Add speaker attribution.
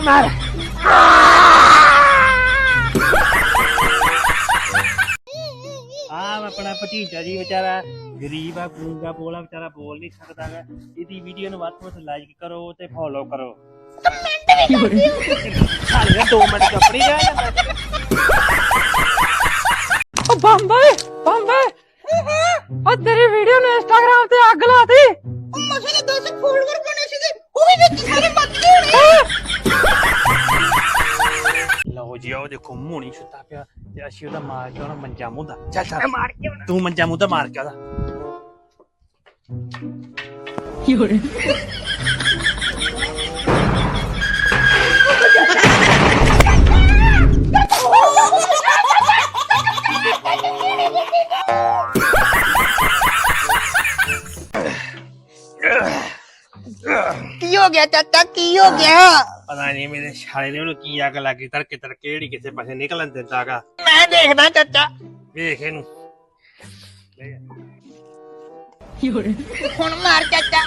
Speaker 1: ਮਾਰ ਆ ਆਪਣਾ ਭਤੀਜਾ ਜੀ ਵਿਚਾਰਾ ਗਰੀਬ ਆ ਗੂੰਗਾ ਬੋਲਾ ਵਿਚਾਰਾ ਬੋਲ ਨਹੀਂ ਸਕਦਾ ਗਾ। ਇਹਦੀ ਵੀਡੀਓ ਨੂੰ ਵੱਧ ਤੋਂ ਵੱਧ ਲਾਈਕ ਕਰੋ ਤੇ ਫੋਲੋ ਕਰੋ। ਸਾਡੇ 2 ਮਿੰਟ ਕੱਪੜੀ ਰਹਿ ਜਾਂਦਾ।
Speaker 2: ਓ ਬੰਬੇ ਬੰਬੇ ਓ ਤੇਰੀ
Speaker 1: ਉਹ ਦੇਖੋ ਮੂਣੀ ਸੁੱਤਾ ਪਿਆ ਤੇ ਅਸੀਂ ਉਹਦਾ ਮਾਰ ਕੇ ਉਹਦਾ ਮੰਜਾ ਮੁੱਦਾ ਚੱਲ ਚੱਲ ਮਾਰ ਕੇ ਤੂੰ ਮੰਜਾ ਮੁੱਦਾ ਮਾਰ ਕੇ ਉਹਦਾ
Speaker 3: ਕੀ ਹੋ ਗਿਆ ਚਾਚਾ? ਕੀ ਹੋ ਗਿਆ?
Speaker 1: ਪਤਾ ਨਹੀਂ ਮੇਰੇ ਛਾਲੇ ਨੇ ਉਹਨੂੰ ਕੀ ਅੱਗ ਲੱਗੀ ਤੜਕੇ ਤੜਕੇ ਜਿਹੜੀ ਕਿਸੇ ਪਾਸੇ ਨਿਕਲਣ ਦਿੰਦਾਗਾ
Speaker 3: ਮੈਂ ਦੇਖਦਾ ਚਾਚਾ।
Speaker 1: ਵੇਖ ਇਹਨੂੰ।
Speaker 3: ਹੁਣ ਮਾਰ ਚਾਚਾ।